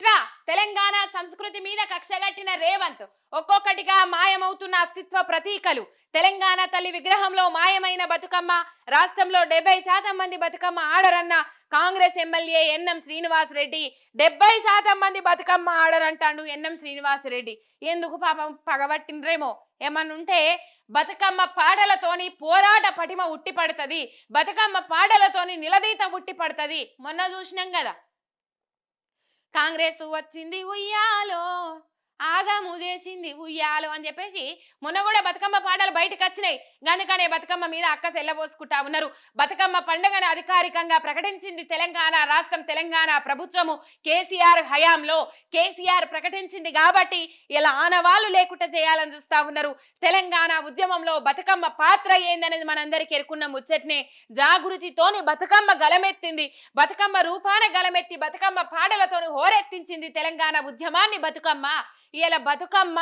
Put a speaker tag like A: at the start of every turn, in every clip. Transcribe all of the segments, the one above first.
A: కుట్ర తెలంగాణ సంస్కృతి మీద కక్షగట్టిన రేవంత్. ఒక్కొక్కటిగా మాయమవుతున్న అస్తిత్వ ప్రతీకలు. తెలంగాణ తల్లి విగ్రహంలో మాయమైన బతుకమ్మ రాష్ట్రంలో డెబ్బై శాతం మంది బతుకమ్మ ఆడరన్న కాంగ్రెస్ ఎమ్మెల్యే ఎన్ఎం శ్రీనివాస్ రెడ్డి డెబ్బై శాతం మంది బతుకమ్మ ఆడరంటాడు ఎన్ఎం శ్రీనివాస్ రెడ్డి. ఎందుకు పాపం పగబట్టినరేమో ఏమనుంటే బతుకమ్మ పాటలతోని పోరాట పటిమ ఉట్టిపడుతుంది. బతుకమ్మ పాటలతోని నిలదీత ఉట్టిపడుతుంది. మొన్న చూసినాం కదా. కాంగ్రెస్ వచ్చింది ఉయ్యాలో. ఆగా చేసింది ఉయ్యాలు అని చెప్పేసి మొన్న కూడా బతుకమ్మ పాటలు బయటకు వచ్చినాయి. గనుకనే బతుకమ్మ మీద అక్క సెల్లబోసుకుంటా ఉన్నారు. బతుకమ్మ పండుగను అధికారికంగా ప్రకటించింది తెలంగాణ రాష్ట్రం తెలంగాణ ప్రభుత్వము కేసీఆర్ హయాంలో. కేసీఆర్ ప్రకటించింది కాబట్టి ఇలా ఆనవాళ్ళు లేకుండా చేయాలని చూస్తా ఉన్నారు. తెలంగాణ ఉద్యమంలో బతుకమ్మ పాత్ర ఏందనేది మనందరికీ ఎరుకున్న ముచ్చట్నే. జాగృతితోని బతుకమ్మ గలమెత్తింది. బతుకమ్మ రూపాన గలమెత్తి బతుకమ్మ పాటలతోని హోరెత్తించింది తెలంగాణ ఉద్యమాన్ని బతుకమ్మ. ఇలా బతుకమ్మ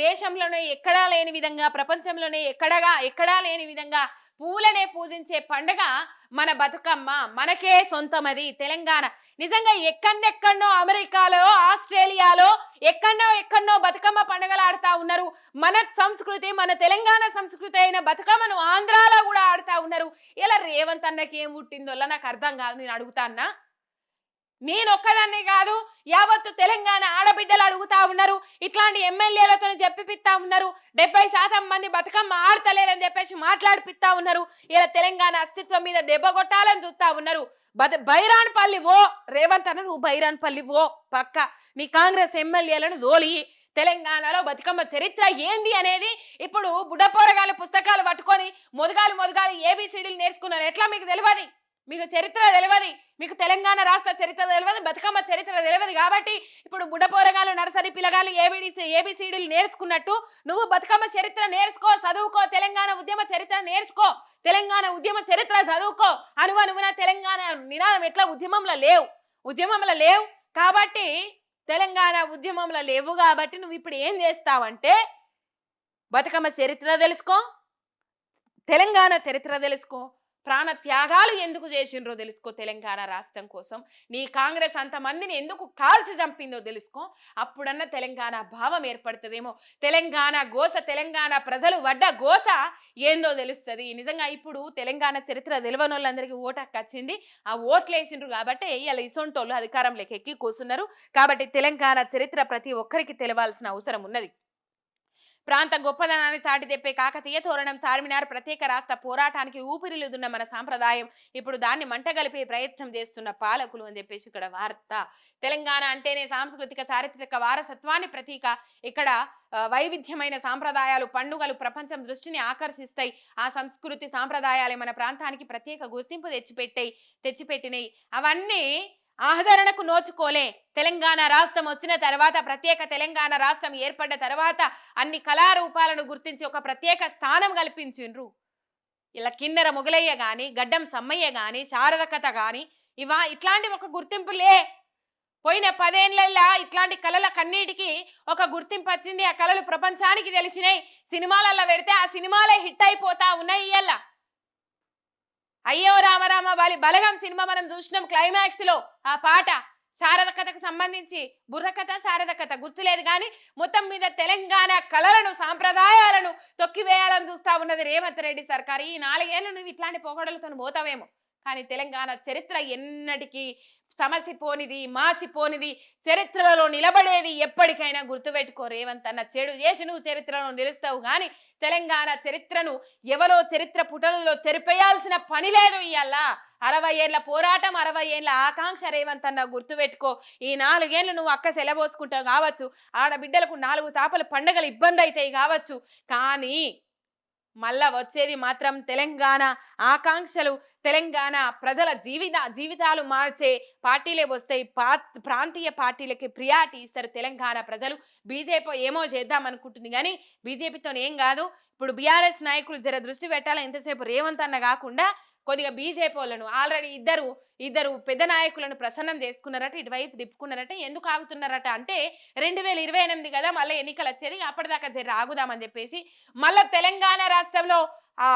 A: దేశంలోనే ఎక్కడా లేని విధంగా ప్రపంచంలోనే ఎక్కడగా ఎక్కడా లేని విధంగా పూలనే పూజించే పండుగ మన బతుకమ్మ. మనకే సొంతమది తెలంగాణ. నిజంగా ఎక్కడెక్కడో అమెరికాలో ఆస్ట్రేలియాలో ఎక్కడో ఎక్కడో బతుకమ్మ పండుగలు ఆడుతా ఉన్నారు. మన సంస్కృతి మన తెలంగాణ సంస్కృతి అయిన బతుకమ్మను ఆంధ్రాలో కూడా ఆడుతా ఉన్నారు. ఇలా రేవంత్ అన్నకి ఏం పుట్టిందో నాకు అర్థం కాదు నేను అడుగుతాన్నా. నేను ఒక్కదాన్ని కాదు యావత్తు తెలంగాణ ఆడబిడ్డలు అడుగుతా ఉన్నారు ఇట్లాంటి ఎమ్మెల్యేలతో చెప్పిపిస్తా ఉన్నారు డెబ్బై శాతం మంది బతుకమ్మ ఆడతలేరని చెప్పేసి మాట్లాడిపిస్తా ఉన్నారు ఇలా తెలంగాణ అస్తిత్వం మీద దెబ్బ కొట్టాలని చూస్తా ఉన్నారు. బద బైరాన్పల్లి ఓ రేవంత్ అన్న నువ్వు బైరాన్పల్లి ఓ పక్క. నీ కాంగ్రెస్ ఎమ్మెల్యేలను దోలి తెలంగాణలో బతుకమ్మ చరిత్ర ఏంది అనేది ఇప్పుడు బుడ్డపోరగాలి పుస్తకాలు పట్టుకొని మొదగాలు మొదగాలు ఏబిసిడీలు నేర్చుకున్నారు. ఎట్లా మీకు తెలియదు మీకు చరిత్ర తెలియదు మీకు తెలంగాణ రాష్ట్ర చరిత్ర తెలియదు బతుకమ్మ చరిత్ర తెలియదు కాబట్టి ఇప్పుడు బుడ్డపోరగాలు నర్సరీ పిల్లగాలు ఏబిడిసి ఏబిసిడీలు నేర్చుకున్నట్టు నువ్వు బతుకమ్మ చరిత్ర నేర్చుకో చదువుకో తెలంగాణ ఉద్యమ చరిత్ర నేర్చుకో తెలంగాణ ఉద్యమ చరిత్ర చదువుకో. అనువనువున తెలంగాణ నినాదం ఎట్లా? ఉద్యమంలో లేవు. ఉద్యమంలో లేవు కాబట్టి తెలంగాణ ఉద్యమంలో లేవు కాబట్టి నువ్వు ఇప్పుడు ఏం చేస్తావంటే బతుకమ్మ చరిత్ర తెలుసుకో తెలంగాణ చరిత్ర తెలుసుకో. ప్రాణ త్యాగాలు ఎందుకు చేసిండ్రో తెలుసుకో తెలంగాణ రాష్ట్రం కోసం. నీ కాంగ్రెస్ అంతమందిని ఎందుకు కాల్చి చంపిందో తెలుసుకో. అప్పుడన్న తెలంగాణ భావం ఏర్పడుతుందేమో. తెలంగాణ గోస తెలంగాణ ప్రజలు వడ్డ గోస ఏందో తెలుస్తుంది. నిజంగా ఇప్పుడు తెలంగాణ చరిత్ర తెలియని వాళ్ళందరికీ ఓటు వచ్చింది ఆ ఓట్లు వేసిండ్రు కాబట్టి ఇలా ఇసొంటోళ్ళు అధికారంలోకి ఎక్కి కూసున్నారు. కాబట్టి తెలంగాణ చరిత్ర ప్రతి ఒక్కరికి తెలవాల్సిన అవసరం ఉన్నది. ప్రాంత గొప్పదనాన్ని చాటి తెప్పే కాకతీయ తోరణం చార్మినార్ ప్రత్యేక రాష్ట్ర పోరాటానికి ఊపిరిలుదున్న మన సాంప్రదాయం. ఇప్పుడు దాన్ని మంటగలిపే ప్రయత్నం చేస్తున్న పాలకులు అని చెప్పేసి ఇక్కడ వార్త. తెలంగాణ అంటేనే సాంస్కృతిక చారిత్రక వారసత్వాన్ని ప్రతీక. ఇక్కడ వైవిధ్యమైన సాంప్రదాయాలు పండుగలు ప్రపంచం దృష్టిని ఆకర్షిస్తాయి. ఆ సంస్కృతి సాంప్రదాయాలే మన ప్రాంతానికి ప్రత్యేక గుర్తింపు తెచ్చిపెట్టాయి తెచ్చిపెట్టినాయి. అవన్నీ ఆదరణకు నోచుకోలే. తెలంగాణ రాష్ట్రం వచ్చిన తర్వాత ప్రత్యేక తెలంగాణ రాష్ట్రం ఏర్పడ్డ తర్వాత అన్ని కళారూపాలను గుర్తించి ఒక ప్రత్యేక స్థానం కల్పించిండ్రు. ఇలా కిన్నెర మొగలయ్య గాని గడ్డం సమ్మయ్య గాని శారదకత గాని ఇవా ఇట్లాంటి ఒక గుర్తింపులే. పోయిన పదేళ్ళల్లా ఇట్లాంటి కళల కన్నీటికి ఒక గుర్తింపు వచ్చింది ఆ కళలు ప్రపంచానికి తెలిసినాయి సినిమాలలో పెడితే ఆ సినిమాలే హిట్ అయిపోతా ఉన్నాయి ఇయ్యాల అయ్యో రామరామ బాలి బలగం సినిమా మనం చూసినాం క్లైమాక్స్లో. ఆ పాట శారద కథకు సంబంధించి బుర్ర కథ శారద కథ గుర్తులేదు కానీ మొత్తం మీద తెలంగాణ కళలను సాంప్రదాయాలను తొక్కివేయాలని చూస్తా ఉన్నది రేవంత్ రెడ్డి సర్కార్. ఈ నాలుగేళ్ళు నువ్వు ఇట్లాంటి పోకడలతో పోతావేమో. కానీ తెలంగాణ చరిత్ర ఎన్నటికీ సమసిపోనిది మాసిపోనిది చరిత్రలో నిలబడేది ఎప్పటికైనా గుర్తుపెట్టుకో రేవంత్ అన్న. చెడు చేసి నువ్వు చరిత్రలో నిలుస్తావు కానీ తెలంగాణ చరిత్రను ఎవరో చరిత్ర పుటలలో చెరిపేయాల్సిన పని లేదు ఇవాళ అరవై ఏళ్ళ పోరాటం అరవై ఏళ్ళ ఆకాంక్ష రేవంత్ అన్న గుర్తుపెట్టుకో. ఈ నాలుగేళ్ళు నువ్వు అక్క సెలబోసుకుంటావు కావచ్చు ఆడబిడ్డలకు నాలుగు తాపల పండగలు ఇబ్బంది అవుతాయి కావచ్చు. కానీ మళ్ళా వచ్చేది మాత్రం తెలంగాణ ఆకాంక్షలు. తెలంగాణ ప్రజల జీవిత జీవితాలు మార్చే పార్టీలే వస్తాయి. పా ప్రాంతీయ పార్టీలకి ప్రియారిటీ ఇస్తారు తెలంగాణ ప్రజలు. బీజేపీ ఏమో చేద్దాం అనుకుంటుంది కానీ బీజేపీతో ఏం కాదు. ఇప్పుడు బీఆర్ఎస్ నాయకులు జర దృష్టి పెట్టాలి? ఎంతసేపు రేవంత్ అన్న కాకుండా కొద్దిగా బీజేపీ వాళ్ళను ఆల్రెడీ ఇద్దరు ఇద్దరు పెద్ద నాయకులను ప్రసన్నం చేసుకున్నారట ఇటువైపు తిప్పుకున్నారట ఎందుకు ఆగుతున్నారట అంటే రెండు వేల ఇరవై ఎనిమిది కదా మళ్ళీ ఎన్నికలు వచ్చేది అప్పటిదాకా జర ఆగుదామని చెప్పేసి మళ్ళీ తెలంగాణ రాష్ట్రంలో ఆ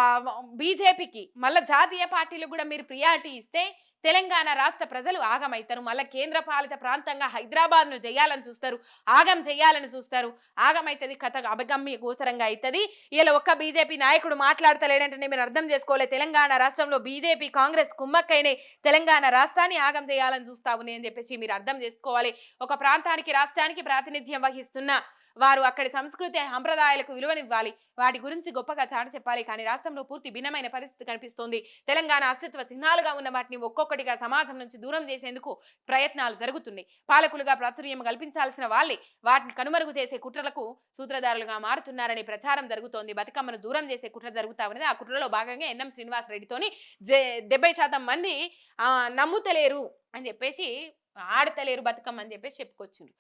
A: బీజేపీకి మళ్ళీ జాతీయ పార్టీలకు కూడా మీరు ప్రియారిటీ ఇస్తే తెలంగాణ రాష్ట్ర ప్రజలు ఆగమైతారు. మళ్ళీ కేంద్ర పాలిత ప్రాంతంగా హైదరాబాద్ను చేయాలని చూస్తారు. ఆగం చేయాలని చూస్తారు. ఆగమైతుంది కథ అభగమ్య గోచరంగా అవుతుంది ఇలా ఒక్క బీజేపీ నాయకుడు మాట్లాడతలేడంటే మీరు అర్థం చేసుకోలే. తెలంగాణ రాష్ట్రంలో బీజేపీ కాంగ్రెస్ కుమ్మక్కైనే తెలంగాణ రాష్ట్రాన్ని ఆగం చేయాలని చూస్తా నేను చెప్పేసి మీరు అర్థం చేసుకోవాలి. ఒక ప్రాంతానికి రాష్ట్రానికి ప్రాతినిధ్యం వహిస్తున్న వారు అక్కడి సంస్కృతి సంప్రదాయాలకు విలువనివ్వాలి. వాటి గురించి గొప్పగా చాట చెప్పాలి. కానీ రాష్ట్రంలో పూర్తి భిన్నమైన పరిస్థితి కనిపిస్తోంది. తెలంగాణ అస్తిత్వ చిహ్నాలుగా ఉన్న వాటిని ఒక్కొక్కటిగా సమాజం నుంచి దూరం చేసేందుకు ప్రయత్నాలు జరుగుతున్నాయి. పాలకులుగా ప్రాచుర్యం కల్పించాల్సిన వాళ్ళే వాటిని కనుమరుగు చేసే కుట్రలకు సూత్రధారులుగా మారుతున్నారని ప్రచారం జరుగుతోంది. బతుకమ్మను దూరం చేసే కుట్ర జరుగుతా ఉన్నది ఆ కుట్రలో భాగంగా ఎన్ఎం శ్రీనివాస్ రెడ్డితోని డెబ్బై శాతం మంది ఆ, నమ్ముతలేరు అని చెప్పేసి ఆడతలేరు బతుకమ్మ అని చెప్పేసి చెప్పుకొచ్చిండ్రు.